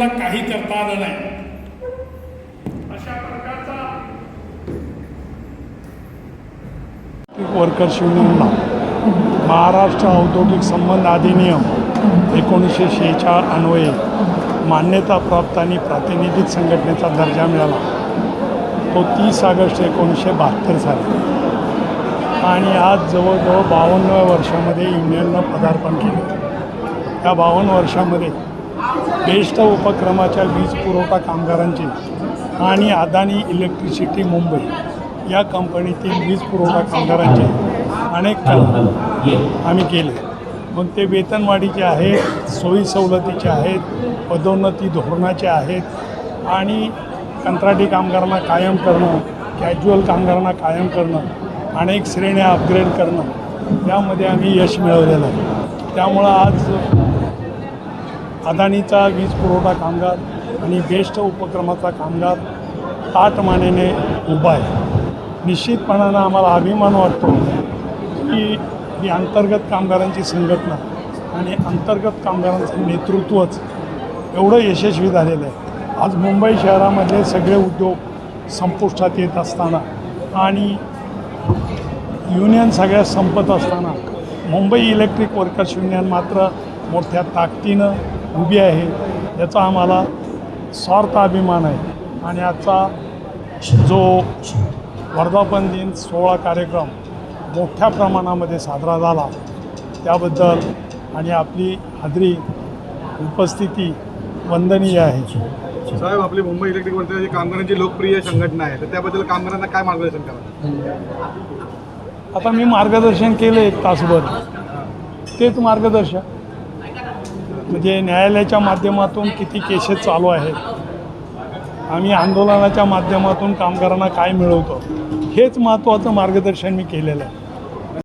युनियनला काही करता आलं नाही. अशा प्रकारचा वर्कर्स युनियनला महाराष्ट्र औद्योगिक संबंध अधिनियम एकोणीसशे शेहेचाळ अन्वये मान्यताप्राप्त आणि प्रातिनिधिक संघटनेचा दर्जा मिळाला. तो तीस ऑगस्ट एकोणीसशे बहात्तर साली. आणि आज जवळजवळ बावन्नव्या वर्षामध्ये युनियननं पदार्पण केलं. त्या बावन्न वर्षामध्ये बेस्ट उपक्रमाच्या वीज पुरवठा कामगारांचे आणि अदानी इलेक्ट्रिसिटी मुंबई या कंपनीतील वीज पुरवठा कामगारांचे अनेक काम आम्ही केले. मग ते वेतनवाढीचे आहेत सोयी सवलतीचे आहेत पदोन्नती धोरणाचे आहेत आणि कंत्राटी कामगारांना कायम करणं कॅज्युअल कामगारांना कायम करणं अनेक श्रेण्या अपग्रेड करणं यामध्ये आम्ही यश मिळवलेलं आहे. त्यामुळं आज अदानीचा वीज पुरवठा कामगार आणि बेस्ट उपक्रमाचा कामगार ताटमानेने उभा आहे. निश्चितपणानं आम्हाला अभिमान वाटतो की ही अंतर्गत कामगारांची संघटना आणि अंतर्गत कामगारांचं नेतृत्वच एवढं यशस्वी झालेलं आहे. आज मुंबई शहरामधले सगळे उद्योग संपुष्टात येत असताना आणि युनियन सगळ्या संपत असताना मुंबई इलेक्ट्रिक वर्कर्स युनियन मात्र मोठ्या ताकदीनं उभी आहे. याचा आम्हाला स्वार्थ अभिमान आहे. आणि आजचा जो वर्धापन दिन सोहळा कार्यक्रम मोठ्या प्रमाणामध्ये साजरा झाला त्याबद्दल आणि आपली हाजरी उपस्थिती वंदनीय आहे. साहेब आपली मुंबई इलेक्ट्रिक वर्कर्स कामगारांची लोकप्रिय संघटना आहे तर त्याबद्दल कामगारांना काय मार्गदर्शन करा आता मी मार्गदर्शन केलं एक तासभर. तेच मार्गदर्शन. म्हणजे न्यायालयाच्या माध्यमातून किती केसेस चालू आहेत? आम्ही आंदोलनाच्या माध्यमातून कामगारांना काय मिळवतो? हेच महत्त्वाचं मार्गदर्शन मी केलेलं आहे.